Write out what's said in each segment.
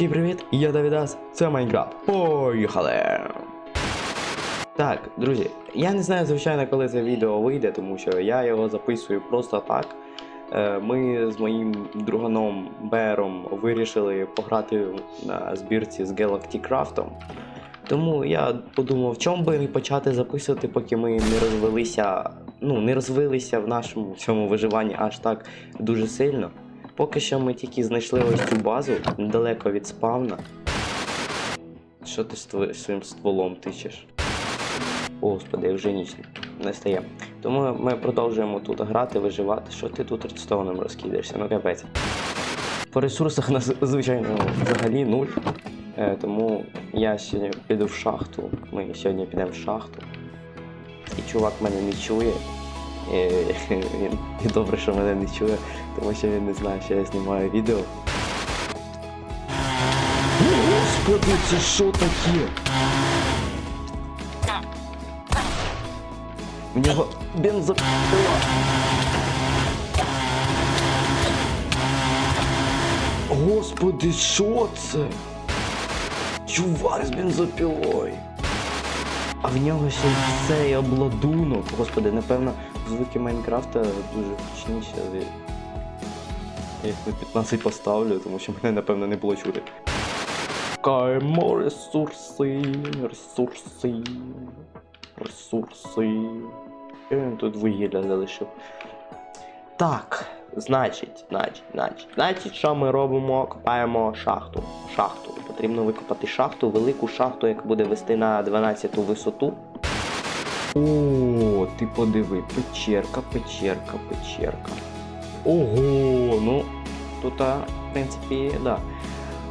Всім привіт, я Давідас, це Майнкрафт. Поїхали! Так, друзі, я не знаю, звичайно, коли це відео вийде, тому що я його записую просто так. Е, Ми з моїм друганом Бером вирішили пограти на збірці з Galaxy Craft. Тому я подумав, в чому би почати записувати, поки ми не розвелися, ну, не розвилися в нашому цьому виживанні аж так дуже сильно. Поки що ми тільки знайшли ось цю базу недалеко від спавна. Що ти своїм стволом тичеш? Господи, вже ніч не стає. Тому ми продовжуємо тут грати, виживати. Що ти тут редстоуном розкидаєшся? Ну капець. По ресурсах нас, звичайно, взагалі нуль. Е, тому я сьогодні піду в шахту. Ми сьогодні підемо в шахту. І чувак мене не чує. І, він- і добре, що мене не чує, тому що він не знає, що я знімаю відео. Господи, це що таке? В нього бензопила. Господи, що це? Чувак з бензопілою. А в нього ще й цей обладунок. Господи, напевно, звуки Майнкрафта дуже гучніші. Я їх на 15 поставлю, тому що мене, напевно, не було чути. Каємо ресурси, ресурси, ресурси. Я він тут вугілля залишив. Так, значить, значить, значить, значить, що ми робимо? Копаємо шахту. Шахту. Потрібно викопати шахту, велику шахту, яка буде вести на 12 висоту. О, ти подиви, печерка, печерка, печерка. Ого, ну тут, в принципі, да.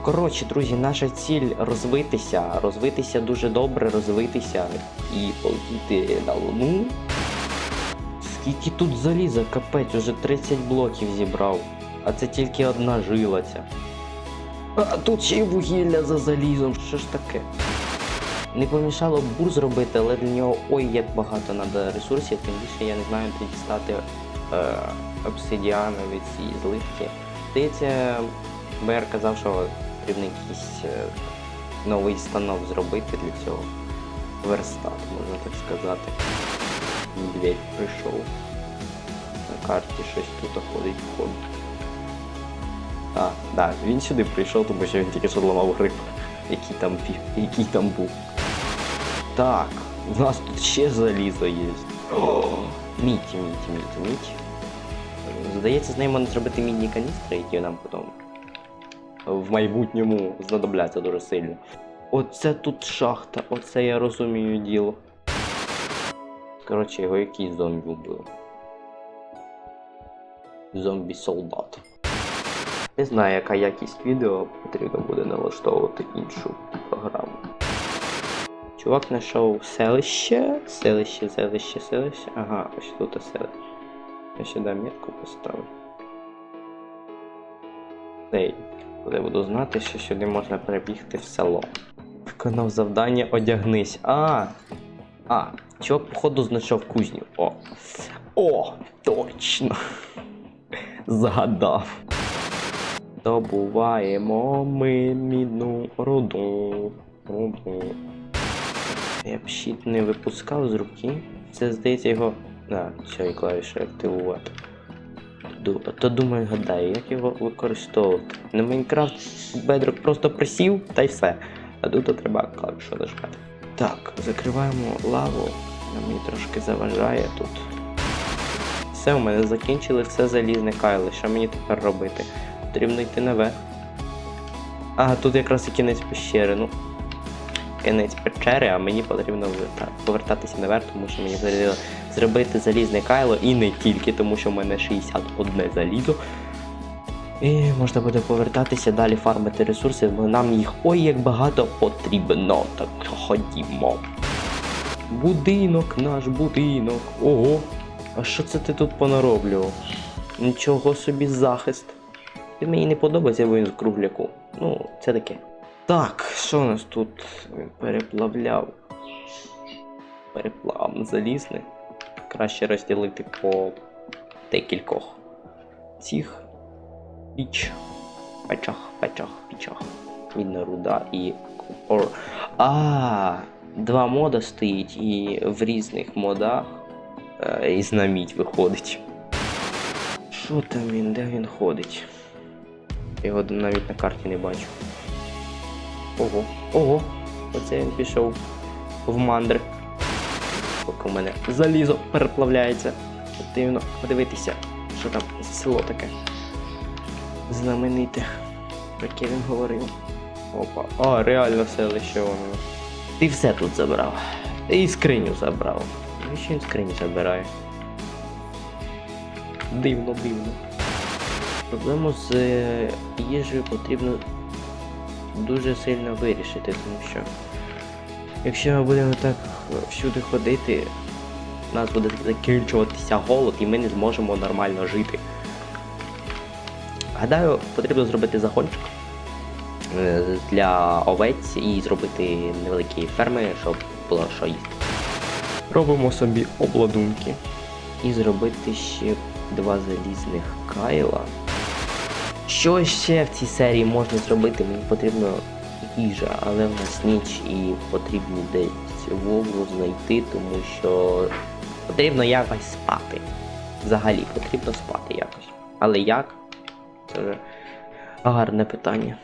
Коротше, друзі, наша ціль розвитися, розвитися дуже добре, розвитися і полетіти на луну. Скільки тут заліза, капець, уже 30 блоків зібрав. А це тільки одна жила ця. А тут ще й вугілля за залізом, що ж таке? Не помішало б бур зробити, але для нього ой як багато треба ресурсів, тим більше я не знаю, де дістати е, обсидіанові ці зливки. Здається, БР казав, що потрібно якийсь е, новий станок зробити для цього. Верстат, можна так сказати. Медведь прийшов. На карті щось тут ходить вход. А, да, він сюди прийшов, тому що він тільки що ламав гриб, який там, який там був. Так, у нас тут ще залізо є. Мідь, мідь, мідь, мідь. Здається, з нею можна зробити мідні каністри, які нам потім в майбутньому знадобляться дуже сильно. Оце тут шахта, оце я розумію діло. Коротше, його якийсь зомбі вбив. Зомбі-солдат. Не знаю, яка якість відео, потрібно буде налаштовувати іншу програму. Чувак знайшов селище, селище, селище, селище. Ага, ось тут селище. Я сюди метку поставлю. Цей, коли буду знати, що сюди можна перебігти в село. Виконав завдання одягнись. А! А, чувак, походу, знайшов кузню. О! О! Точно! Згадав. Добуваємо ми мідну руду. руду. Я б щит не випускав з руки. Це здається його. А, цієї клавіші активувати. То думаю, гадаю, як його використовувати. На Майнкрафт Бедрок просто присів та й все. А тут треба клавішу нажати. Так, закриваємо лаву. Вона мені трошки заважає тут. Все, у мене закінчили все залізне кайло. Що мені тепер робити? Потрібно йти наверх. А, тут якраз і кінець пещери. Ну, кінець печери, а мені потрібно повертатися наверх, тому що мені потрібно зробити залізне кайло і не тільки, тому що в мене 61 залізо. І можна буде повертатися далі фармити ресурси, бо нам їх ой як багато потрібно. Так ходімо. Будинок, наш будинок. Ого. А що це ти тут понароблював? Нічого собі захист. Він мені не подобається, бо він з кругляку. Ну, це таке. Так, що у нас тут переплавляв? Переплав залізне. Краще розділити по декількох цих піч. Печах, печах, пічах. Мідна руда і купор. А, два мода стоїть і в різних модах е, із на виходить. Що там він? Де він ходить? Його навіть на карті не бачу. Ого, ого! Оце він пішов в мандри. Поки у мене залізо переплавляється. Потрібно подивитися, що там за село таке. Знамените. Про яке він говорив. Опа. А, реально селище воно. Ти все тут забрав. І скриню забрав. Навіщо він скриню забирає? Дивно, дивно. Проблему з е, їжею потрібно дуже сильно вирішити, тому що якщо ми будемо так всюди ходити, у нас буде закінчуватися голод і ми не зможемо нормально жити. Гадаю, потрібно зробити загончик е, для овець і зробити невеликі ферми, щоб було що їсти. Робимо собі обладунки. І зробити ще два залізних кайла. Що ще в цій серії можна зробити? Мені потрібно їжа, але в нас ніч і потрібно десь вовну знайти, тому що потрібно якось спати. Взагалі потрібно спати якось. Але як? Це вже гарне питання.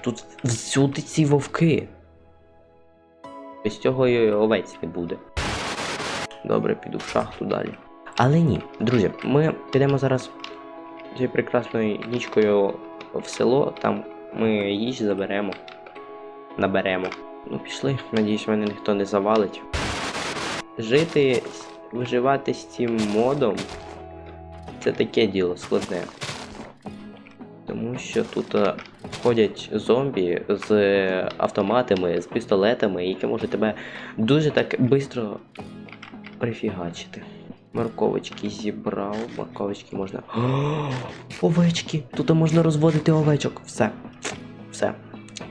Тут всюди ці вовки. Без цього і овець не буде. Добре, піду в шахту далі. Але ні, друзі, ми підемо зараз цією прекрасною нічкою в село, там ми їжі заберемо, наберемо. Ну, пішли, надіюсь, мене ніхто не завалить. Жити, виживати з цим модом це таке діло складне. Тому що тут е, ходять зомбі з автоматами, з пістолетами, які можуть тебе дуже так швидко прифігачити. Морковочки зібрав, морковочки можна. О, овечки! Тут можна розводити овечок. Все. Все.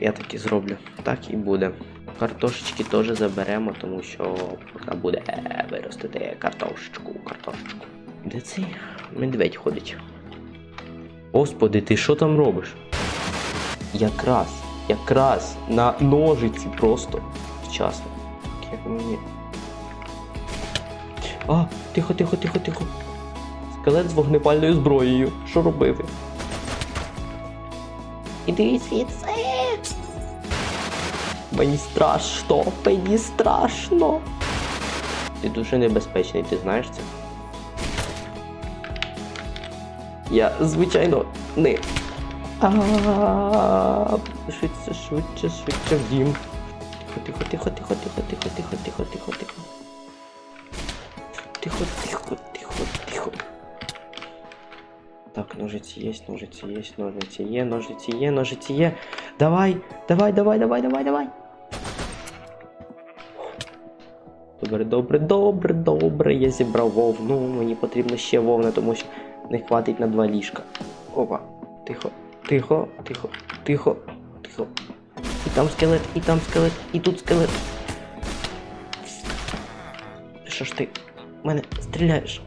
Я так і зроблю. Так і буде. Картошечки теж заберемо, тому що можна буде е, виростити картошечку, картошечку. Де цей медведь ходить? Господи, ти що там робиш? Якраз, якраз на ножиці просто вчасно. Як мені. А, тихо, тихо, тихо, тихо. Скелет з вогнепальною зброєю. Що робити? Іди звідси. Мені страшно, мені страшно. Ти дуже небезпечний, ти знаєш це? Я, звичайно, не. Швидше, швидше, швидше в дім. Тихо, тихо, тихо, тихо, тихо, тихо, тихо, тихо, тихо. Тихо, тихо, тихо, тихо. тихо. Так, ножиці є, ножиці є, ножиці є, ножиці є, ножиці є. Давай, давай, давай, давай, давай, давай. Добре, добре, добре, добре. Я зібрав вовну. Мені потрібно ще вовна, тому що не хватить на два ліжка. Опа. Тихо, тихо, тихо, тихо, тихо. І там скелет, і там скелет, і тут скелет. Що ж ти в мене стріляєш?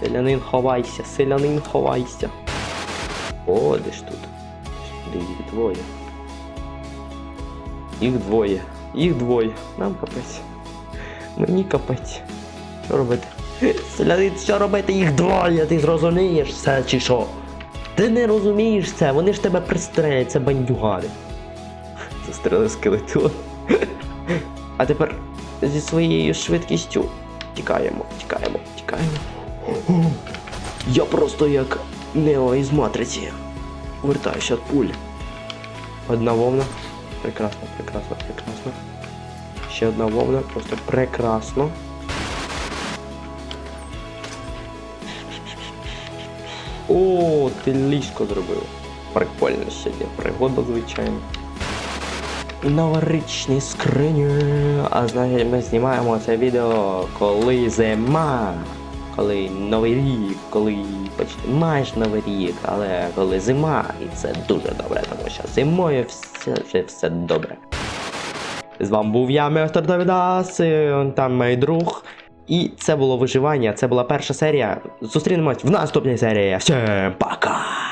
Селянин ховайся, селянин ховайся. Ходиш тут. Їх двоє. Їх двоє. Їх двоє. Нам капець. Мені капець. Що робити? Селянин, що робити? Їх двоє, ти зрозумієш це чи що? Ти не розумієш це, вони ж тебе пристрелять, це бандюгани. Застрелив скелетон. А тепер зі своєю швидкістю тікаємо, тікаємо, тікаємо. Я просто як Нео із матриці. Вертаюся від пуль. Одна вовна. Прекрасно, прекрасно, прекрасно. Ще одна вовна, просто прекрасно. О, ти ліжко зробив. Прикольно ще є. Пригода, звичайно. Новорічні скрині. А значить ми знімаємо це відео, коли зима. Коли новий рік, коли почти майже новий рік, але коли зима, і це дуже добре, тому що зимою все вже все добре. З вами був я, містер Давідас, там мій друг. І це було виживання, це була перша серія. Зустрінемось в наступній серії. Всім пока!